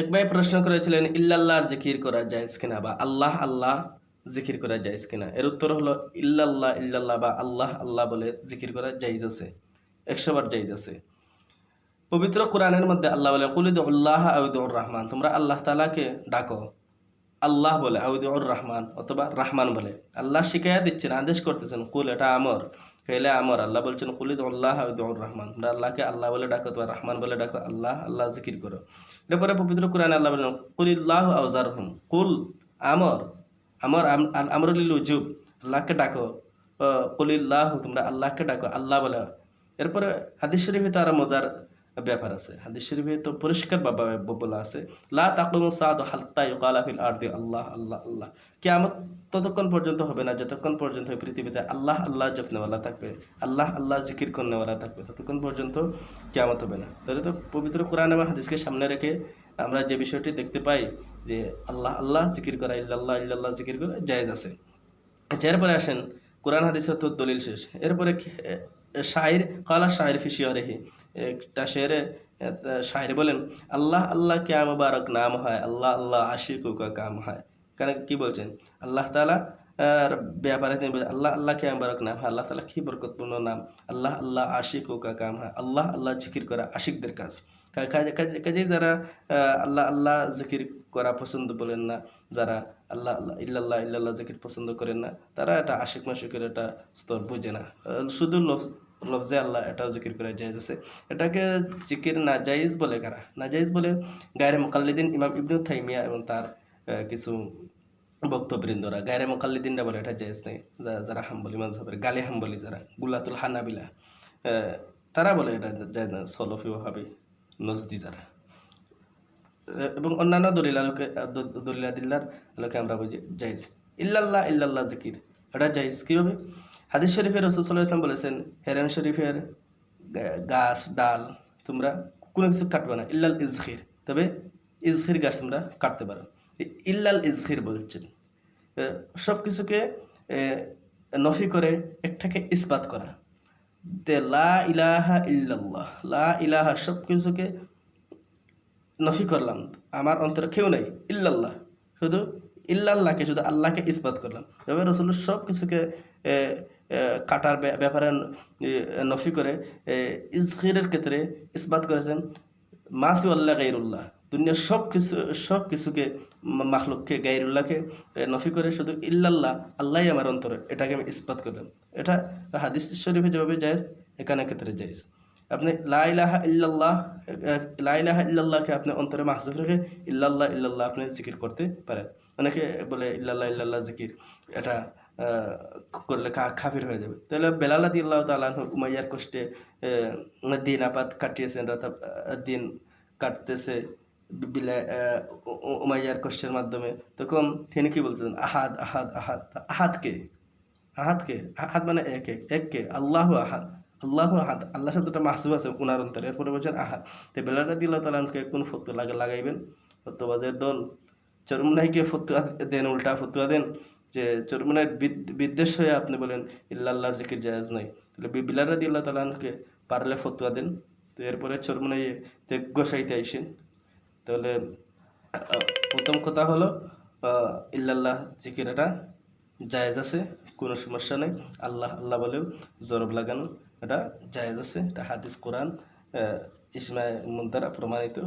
এক ভাই প্রশ্ন করেছিলেন ইল্লাল্লাহর জিকির করা যায় কিনা বা আল্লাহ আল্লাহ জিকির করা যায় কিনা? এর উত্তর হলো, ইল্লাল্লাহ ইল্লাল্লাহ বা আল্লাহ আল্লাহ বলে জিকির করা জাইজ আছে। একশো বার জাইজ আছে। পবিত্র কোরআনের মধ্যে আল্লাহ বলে কুলিদ উল্লাহ আউদুর রহমান। তোমরা আল্লাহ তালাকে ডাকো। আল্লাহ বলে আউদুর রহমান অথবা রাহমান বলে। আল্লাহ শিখাইয়া দিচ্ছেন, আদেশ করতেছেন, কুল, এটা আমর। ফেলে আমর। আল্লাহ বলছেন, কুলিদ আল্লাহ রহমান। তোমরা আল্লাহকে আল্লাহ বলে ডাকো তোমার রহমান বলে ডাকো, আল্লাহ আল্লাহ জিকির করো। এরপরে পবিত্র কোরআনে আল্লাহ বলেন, কুলিল্লাহ আউজার হুম কুল, আমর আমর আমরুল উজুব, আল্লাহকে ডাকো। কুলিল্লাহ, তোমরা আল্লাহকে ডাকো, আল্লাহ বলে। এরপরে হাদিস শরীফে তো আরও মজার ব্যাপার আছে। হাদিস শরীফে তো পরিষ্কার বাবা বলা আছে, লা তাকুমু সাদ হাত্তা ইউকালা ফিল আরদি। আল্লাহ আল্লাহ আল্লাহ। কিয়ামত ততক্ষণ পর্যন্ত হবে না, যতক্ষণ পর্যন্ত পৃথিবীতে আল্লাহ আল্লাহ জপনেওয়ালা থাকবে, আল্লাহ আল্লাহ জিকির করনেওয়ালা থাকবে, ততক্ষণ পর্যন্ত কিয়ামত হবে না। তাহলে তো পবিত্র কোরআন এবং হাদিসকে সামনে রেখে আমরা যে বিষয়টি দেখতে পাই যে আল্লাহ আল্লাহ জিকির করা, ইল্লাল্লাহ ইল্লাল্লাহ জিকির করা জায়েজ আছে। আচ্ছা এরপরে আসেন, কোরআন, হাদিসের তো দলিল শেষ। এরপরে শায়ের কালা শায়ের ফিসিয়া রেখে একটা শেরে শায়ের বলেন আল্লাহ আল্লাহ কে মুবারক নাম হয় আল্লাহ আল্লাহ আশিকু কা কাম হয়। কেন কি বলছেন? আল্লাহ তালা ব্যাপারে তিনি বলছেন, আল্লাহ আল্লাহ কে মুবারক নাম হয়? আল্লাহ তালা কি বরকতপূর্ণ নাম? আল্লাহ আল্লাহ আশিকু কা কাম হয়। আল্লাহ আল্লাহ জিকির করা আশিকদের কাজ। কাজেই যারা আল্লাহ আল্লাহ জিকির করা পছন্দ বলেন না যারা আল্লাহ আল্লাহ ইল্লাল্লাহ ইল্লাল্লাহ জিকির পছন্দ করেন না তারা এটা আশিক মাসিকের একটা স্তর বোঝে না। শুধু লফজে আল্লাহ এটাও জিকির করা জায়েজ আছে। এটাকে জিকির না জায়েজ বলে কারা? না জায়েজ বলে গায়ের মোকাল্লিদিন ইমাম ইবনু থাইমিয়া এবং তার কিছু বক্তবৃন্দরা গায়ের মোকাল্লিদিনরা বলে এটা জায়েজ নেই। যারা হাম্বলি mazhaবের গালি হাম্বলি যারা, গুলাতুল হানাবিলা তারা বলে এটা জায়েজ না, সলফি ওহাবি নজদি যারা। এবং অন্যান্য দলিল আলোকে দলিল আদিল্লার আলোকে আমরা বুঝি জাইজ ইল্লাল্লাহ ইল্লাল্লাহ জিকির, এটা জাইজ কীভাবে? হাদিস শরীফের রসুল্লাহ ইসলাম বলেছেন, হেরান শরীফের গাছ, ডাল তোমরা কোনো কিছু কাটবে না, ইল্লাল ইজহির তবে ইজহির গাছ তোমরা কাটতে পারো। ইল্লাল ইজহির বলছেন। সব কিছুকে নফি করে একটাকে ইস্পাত করা। লা ইলাহা ইল্লাল্লাহ, লা ইলাহা সব কিছুকে নফি করলাম, আমার অন্তরে কেউ নেই, ইল্লাল্লাহ। শুধু ইল্লাল্লাহকে, শুধু আল্লাহকে ইস্পাত করলাম। এভাবে রসুল সব কিছুকে কাটার ব্যাপারে নফি করে ইজহিরের ক্ষেত্রে ইস্পাত করেছেন মাসি আল্লাহ গাইরুল্লাহ দুনিয়ার সব কিছু সব কিছুকে মা- মাখলুককে গাইরুল্লাহকে নফি করে শুধু ইল্লাল্লাহ, আল্লাহই আমার অন্তরে, এটাকে আমি ইস্পাত করলাম। এটা হাদিস শরীফে যেভাবে যায় এখানে ক্ষেত্রে যাইজ আপনি লাইলাহা ইল্লাল্লাহ লাইলাহা ইল্লাল্লাহকে আপনি অন্তরে মাহসুফ রেখে ইল্লাল্লাহ ইল্লাল্লাহ আপনি জিকির করতে পারেন। অনেকে বলে ইল্লাল্লাহ ইল্লাল্লাহ জিকির, এটা করলে কা খাফির হয়ে যাবে। তাহলে বেলালা দি আল্লাহ তালাহ উমাইয়ার কষ্টে দিন আপাত কাটিয়েছেন আহ, দিন কাটতেছে উমাইয়ার কষ্টের মাধ্যমে। তখন তিনি কি বলছেন? আহাদ আহাদ আহাদ আহাদকে আহাদকে আহাদ মানে এক এক এককে আল্লাহ আহাদ আল্লাহ আহাদ আল্লাহ শব্দটা মাহসুব আছে উনার অন্তরে এরপরে বলছেন আহাদ। তো বেলাটা দিল তালানকে কোন ফতো লাগে লাগাইবেন? ফতোবাজের দল চরমনাইকে ফতুয়া দেন উল্টা ফতুয়া দেন। যে চরমনাই বিদ্বেষ হয়ে আপনি বলেন ইল্লাল্লাহর জিকির জায়েজ নাই। তাহলে বিলারা দিল্লা তালানকে পারলে ফতুয়া দেন। তো এরপরে চরমনাই তে গোসাইতে আইসেন। তাহলে প্রথম কথা হলো ইল্লাল্লাহ জিকির এটা জায়েজ আছে কোনো সমস্যা নেই। আল্লাহ আল্লাহ বলেও জরব লাগানো এটা জায়েজ আছে। এটা হাদিস কোরআন আহ, ইসমাই মুন দ্বারা প্রমাণিত।